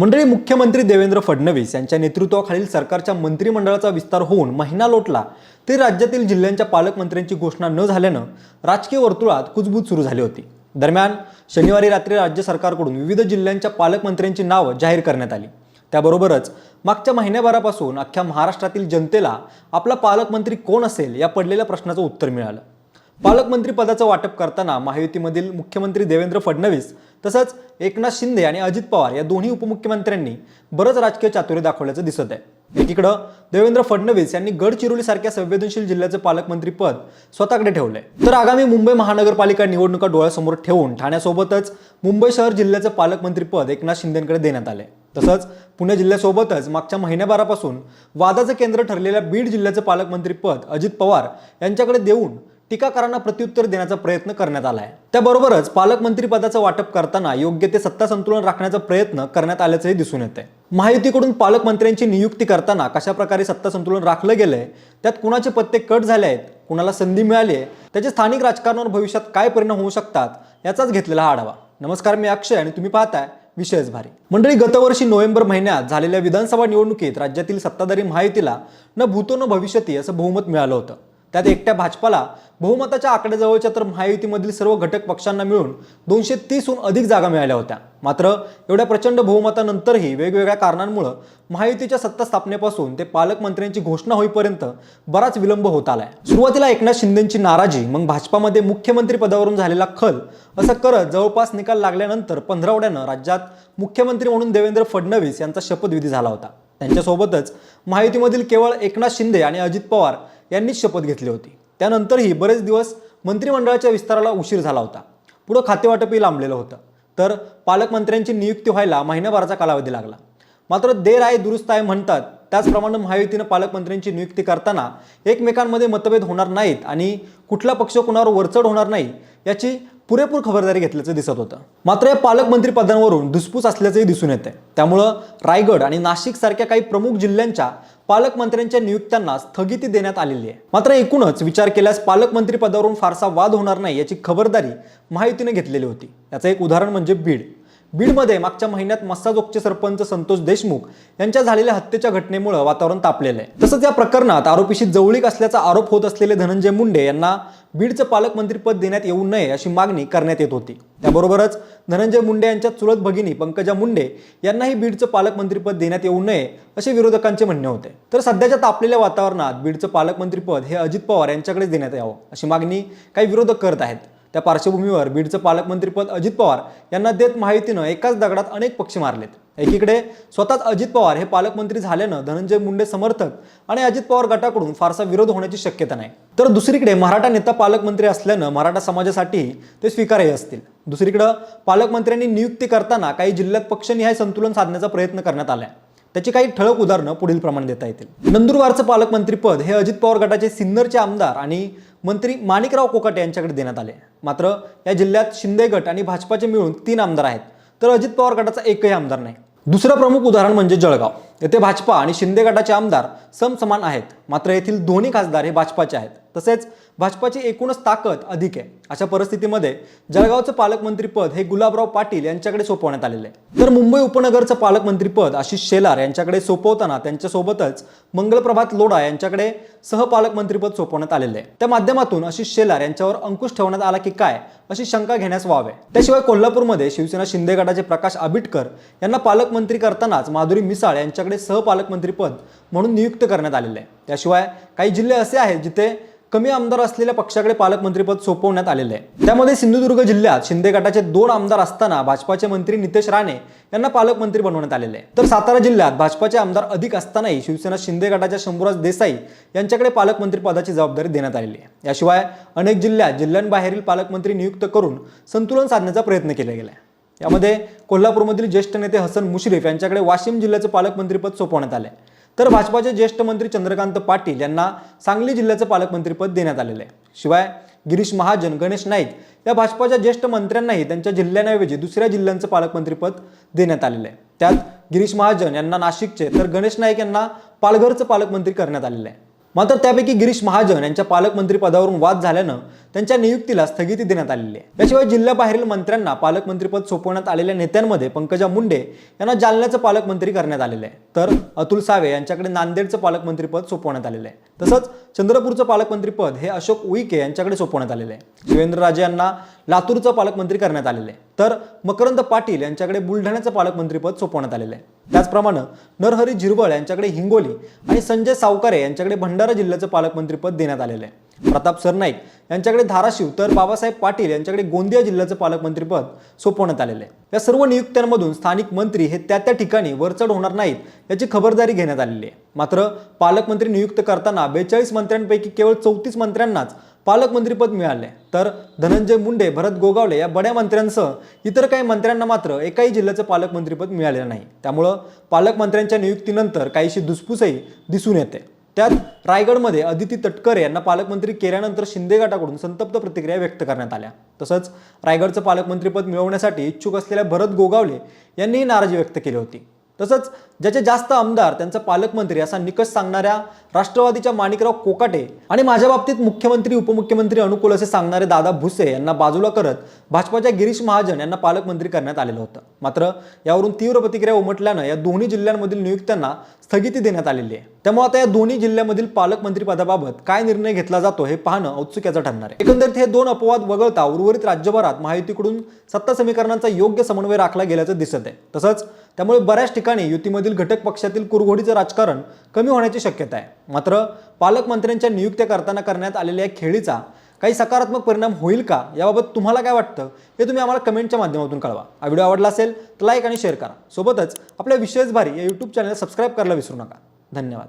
मंडळी मुख्यमंत्री देवेंद्र फडणवीस यांच्या नेतृत्वाखालील सरकारच्या मंत्रिमंडळाचा विस्तार होऊन महिना लोटला. तरी राज्यातील जिल्ह्यांच्या पालकमंत्र्यांची घोषणा न झाल्यानं राजकीय वर्तुळात कुजबूज सुरू झाली होती. दरम्यान शनिवारी रात्री राज्य सरकारकडून विविध जिल्ह्यांच्या पालकमंत्र्यांची नावं जाहीर करण्यात आली. त्याबरोबरच मागच्या महिन्याभरापासून अख्ख्या महाराष्ट्रातील जनतेला आपला पालकमंत्री कोण असेल या पडलेल्या प्रश्नाचं उत्तर मिळालं. पालकमंत्री पदाचं वाटप करताना महायुतीमधील मुख्यमंत्री देवेंद्र फडणवीस तसंच एकनाथ शिंदे आणि अजित पवार या दोन्ही उपमुख्यमंत्र्यांनी बरंच राजकीय चातुर्य दाखवल्याचं दिसत आहे. एकीकडं देवेंद्र फडणवीस यांनी गडचिरोली सारख्या संवेदनशील जिल्ह्याचं पालकमंत्री पद स्वतःकडे ठेवलंय. तर आगामी मुंबई महानगरपालिका निवडणुका डोळ्यासमोर ठेवून ठाण्यासोबतच मुंबई शहर जिल्ह्याचं पालकमंत्री पद एकनाथ शिंदेकडे देण्यात आलंय. तसंच पुणे जिल्ह्यासोबतच मागच्या महिन्याभरापासून वादाचं केंद्र ठरलेल्या बीड जिल्ह्याचं पालकमंत्री पद अजित पवार यांच्याकडे देऊन टीकाकारांना प्रत्युत्तर देण्याचा प्रयत्न करण्यात आला आहे त्याबरोबरच पालकमंत्रीपदाचं वाटप करताना योग्य ते सत्ता संतुलन राखण्याचा प्रयत्न करण्यात आल्याचंही दिसून येते महायुतीकडून पालकमंत्र्यांची नियुक्ती करताना कशा प्रकारे सत्ता संतुलन राखलं गेलंय त्यात कुणाचे पत्ते कट झाले आहेत कुणाला संधी मिळाली आहे त्याचे स्थानिक राजकारणावर भविष्यात काय परिणाम होऊ शकतात याचाच घेतलेला हा आढावा. नमस्कार मी अक्षय आणि तुम्ही पाहताय विषयच भारी. मंडळी गतवर्षी नोव्हेंबर महिन्यात झालेल्या विधानसभा निवडणुकीत राज्यातील सत्ताधारी महायुतीला न भूतो न भविष्यती असं बहुमत मिळालं होतं. त्यात एकट्या भाजपाला बहुमताच्या आकड्याजवळच्या तर महायुतीमधील सर्व घटक पक्षांना मिळून दोनशे तीसहून अधिक जागा मिळाल्या होत्या. मात्र एवढ्या प्रचंड बहुमतानंतरही वेगवेगळ्या कारणांमुळं महायुतीच्या सत्ता स्थापनेपासून ते पालकमंत्र्यांची घोषणा होईपर्यंत बराच विलंब होत आलाय. सुरुवातीला एकनाथ शिंदेची नाराजी मग भाजपामध्ये मुख्यमंत्री पदावरून झालेला खल असं करत जवळपास निकाल लागल्यानंतर पंधरावड्यानं राज्यात मुख्यमंत्री म्हणून देवेंद्र फडणवीस यांचा शपथविधी झाला होता. त्यांच्यासोबतच महायुतीमधील केवळ एकनाथ शिंदे आणि अजित पवार यांनीच शपथ घेतली होती. त्यानंतरही बरेच दिवस मंत्रिमंडळाच्या विस्ताराला उशीर झाला होता. पुढं खातेवाटपही लांबलेलं होतं. तर पालकमंत्र्यांची नियुक्ती व्हायला महिन्याभराचा कालावधी लागला. मात्र देर आहे दुरुस्त आहे म्हणतात त्याचप्रमाणे महायुतीनं पालकमंत्र्यांची नियुक्ती करताना एकमेकांमध्ये मतभेद होणार नाहीत आणि कुठला पक्ष कुणावर वरचढ होणार नाही याची पुरेपूर खबरदारी घेतल्याचं दिसत होतं. मात्र या पालकमंत्री पदांवरून धुसफूस असल्याचंही दिसून येतंय. त्यामुळं रायगड आणि नाशिक सारख्या काही प्रमुख जिल्ह्यांच्या पालकमंत्र्यांच्या नियुक्त्यांना स्थगिती देण्यात आलेली आहे. मात्र एकूणच विचार केल्यास पालकमंत्री पदावरून फारसा वाद होणार नाही याची खबरदारी महायुतीने घेतलेली होती. याचं एक उदाहरण म्हणजे बीड. बीडमध्ये मागच्या महिन्यात मस्साजोगचे सरपंच संतोष देशमुख यांच्या झालेल्या हत्येच्या घटनेमुळे वातावरण तापलेलं आहे. तसंच या प्रकरणात आरोपीशी जवळीक असल्याचा आरोप होत असलेले धनंजय मुंडे यांना बीडचं पालकमंत्रीपद देण्यात येऊ नये अशी मागणी करण्यात येत होती. त्याबरोबरच धनंजय मुंडे यांच्या चुलत भगिनी पंकजा मुंडे यांनाही बीडचं पालकमंत्रीपद देण्यात येऊ नये असे विरोधकांचे म्हणणे होते. तर सध्याच्या तापलेल्या वातावरणात बीडचं पालकमंत्रीपद हे अजित पवार यांच्याकडे देण्यात यावं अशी मागणी काही विरोधक करत आहेत. त्या पार्श्वभूमीवर बीडचं पालकमंत्रीपद अजित पवार यांना देत माहितीनं एकाच दगडात अनेक पक्ष मारलेत. एकीकडे स्वतःच अजित पवार हे पालकमंत्री झाल्यानं धनंजय मुंडे समर्थक आणि अजित पवार गटाकडून फारसा विरोध होण्याची शक्यता नाही. तर दुसरीकडे मराठा नेता पालकमंत्री असल्यानं मराठा समाजासाठी ते स्वीकार्य असतील. दुसरीकडं पालकमंत्र्यांनी नियुक्ती करताना काही जिल्ह्यात पक्षनिहाय संतुलन साधण्याचा प्रयत्न करण्यात आलाय. त्याची काही ठळक उदाहरणं पुढील प्रमाणे देता येतील. नंदुरबारचं पालकमंत्रीपद हे अजित पवार गटाचे सिन्नरचे आमदार आणि मंत्री माणिकराव कोकाटे यांच्याकडे देण्यात आले. मात्र या जिल्ह्यात शिंदे गट आणि भाजपाचे मिळून तीन आमदार आहेत. तर अजित पवार गटाचा एकही आमदार नाही. दुसरं प्रमुख उदाहरण म्हणजे जळगाव. येथे भाजपा आणि शिंदे गटाचे आमदार समसमान आहेत. मात्र येथील दोन्ही खासदार हे भाजपाचे आहेत. तसेच भाजपाची एकूणच ताकद अधिक आहे. अशा परिस्थितीमध्ये जळगावचं पालकमंत्रीपद हे गुलाबराव पाटील यांच्याकडे सोपवण्यात आलेलं आहे. तर मुंबई उपनगरचं पालकमंत्रीपद आशिष शेलार यांच्याकडे सोपवताना त्यांच्यासोबतच मंगलप्रभात लोढा यांच्याकडे सहपालकमंत्रीपद सोपवण्यात आलेलं आहे. त्या माध्यमातून आशिष शेलार यांच्यावर अंकुश ठेवण्यात आला की काय अशी शंका घेण्यास वावे त्याशिवाय कोल्हापूरमध्ये शिवसेना शिंदे गटाचे प्रकाश आबिटकर यांना पालकमंत्री करतानाच माधुरी मिसाळ यांच्याकडे सहपालकमंत्रीपद म्हणून नियुक्त करण्यात आलेलं आहे. त्याशिवाय काही जिल्हे असे आहेत जिथे कमी आमदार असलेल्या पक्षाकडे पालकमंत्रीपद सोपवण्यात आलेले आहे. त्यामध्ये सिंधुदुर्ग जिल्ह्यात शिंदे गटाचे दोन आमदार असताना भाजपाचे मंत्री नितेश राणे यांना पालकमंत्री बनवण्यात आलेले आहे. तर सातारा जिल्ह्यात भाजपाचे आमदार अधिक असतानाही शिवसेना शिंदे गटाच्या शंभूराज देसाई त्यांच्याकडे पालकमंत्री पदाची जबाबदारी देण्यात आलेली आहे. याशिवाय अनेक जिल्ह्यात जिल्ह्यांबाहेरील पालकमंत्री नियुक्त करून संतुलन साधण्याचा प्रयत्न केला गेला आहे. यामध्ये कोल्हापूरमधील ज्येष्ठ नेते हसन मुश्रीफ यांच्याकडे वाशिम जिल्ह्याचं पालकमंत्रीपद सोपवण्यात आले तर भाजपाचे ज्येष्ठ मंत्री चंद्रकांत पाटील यांना सांगली जिल्ह्याचं पालकमंत्रीपद देण्यात आलेलं आहे. शिवाय गिरीश महाजन गणेश नाईक या भाजपाच्या ज्येष्ठ मंत्र्यांनाही त्यांच्या जिल्ह्यांऐवजी दुसऱ्या जिल्ह्यांचं पालकमंत्रीपद देण्यात आलेलं आहे. त्यात गिरीश महाजन यांना नाशिकचे तर गणेश नाईक यांना पालघरचं पालकमंत्री करण्यात आलेलं आहे. मात्र त्यापैकी गिरीश महाजन यांच्या पालकमंत्री पदावरून वाद झाल्यानं त्यांच्या नियुक्तीला स्थगिती देण्यात आलेली आहे. याशिवाय जिल्ह्याबाहेरील मंत्र्यांना पालकमंत्रीपद सोपवण्यात आलेल्या नेत्यांमध्ये पंकजा मुंडे यांना जालन्याचं पालकमंत्री करण्यात आलेलं आहे. तर अतुल सावे यांच्याकडे नांदेडचं पालकमंत्रीपद सोपवण्यात आलेलं आहे. तसंच चंद्रपूरचं पालकमंत्रीपद हे अशोक उईके यांच्याकडे सोपवण्यात आलेलं आहे. शिवेंद्र राजे यांना लातूरचं पालकमंत्री करण्यात आलेलं आहे. तर मकरंद पाटील यांच्याकडे बुलढाण्याचं पालकमंत्रीपद सोपवण्यात आलेलं आहे. त्याचप्रमाणे नरहरी झिरवळ यांच्याकडे हिंगोली आणि संजय सावकारे यांच्याकडे भंडारा जिल्ह्याचं पालकमंत्रीपद देण्यात आलेलं आहे. प्रताप सरनाईक यांच्याकडे धाराशिव तर बाबासाहेब पाटील यांच्याकडे गोंदिया जिल्ह्याचं पालकमंत्रीपद सोपवण्यात आलेलं आहे. या सर्व नियुक्त्यांमधून स्थानिक मंत्री हे त्या त्या ठिकाणी वरचढ होणार नाहीत याची खबरदारी घेण्यात आलेली आहे. मात्र पालकमंत्री नियुक्त करताना बेचाळीस मंत्र्यांपैकी केवळ चौतीस मंत्र्यांनाच पालकमंत्रीपद मिळाले. तर धनंजय मुंडे भरत गोगावले या बड्या मंत्र्यांसह इतर काही मंत्र्यांना मात्र एकाही जिल्ह्याचं पालकमंत्रीपद मिळालेलं नाही. त्यामुळं पालकमंत्र्यांच्या नियुक्तीनंतर काहीशी धुसफूसही दिसून येते. त्यात रायगडमध्ये अदिती तटकरे यांना पालकमंत्री केल्यानंतर शिंदे गटाकडून संतप्त प्रतिक्रिया व्यक्त करण्यात आल्या. तसंच रायगडचं पालकमंत्रीपद मिळवण्यासाठी इच्छुक असलेल्या भरत गोगावले यांनीही नाराजी व्यक्त केली होती. तसंच ज्याचे जास्त आमदार त्यांचा पालकमंत्री असा निकष सांगणाऱ्या राष्ट्रवादीच्या माणिकराव कोकाटे आणि माझ्या बाबतीत मुख्यमंत्री उपमुख्यमंत्री अनुकूल असे सांगणारे दादा भुसे यांना बाजूला करत भाजपाच्या गिरीश महाजन यांना पालकमंत्री करण्यात आलेलं होतं. मात्र यावरून तीव्र प्रतिक्रिया उमटल्यानं या दोन्ही जिल्ह्यांमधील नियुक्त्यांना स्थगिती देण्यात आलेली आहे. त्यामुळे आता या दोन्ही जिल्ह्यामधील पालकमंत्री पदाबाबत काय निर्णय घेतला जातो हे पाहणं औत्सुक्याचं ठरणार आहे. एकंदरीत हे दोन अपवाद वगळता उर्वरित राज्यभरात महायुतीकडून सत्ता समीकरणांचा योग्य समन्वय राखला गेल्याचं दिसत आहे. तसंच त्यामुळे बऱ्याच ठिकाणी युतीमधील घटक पक्षातील कुरघोडीचं राजकारण कमी होण्याची शक्यता आहे. मात्र पालकमंत्र्यांच्या नियुक्त्या करताना करण्यात आलेल्या या खेळीचा काही सकारात्मक परिणाम होईल का? याबाबत तुम्हाला काय वाटतं? हे तुम्ही आम्हाला कमेंटच्या माध्यमातून कळवा. हा व्हिडिओ आवडला असेल तर लाईक आणि शेअर करा. सोबतच आपल्या विशेष भारी या यूट्यूब चॅनल सबस्क्राईब करायला विसरू नका. धन्यवाद.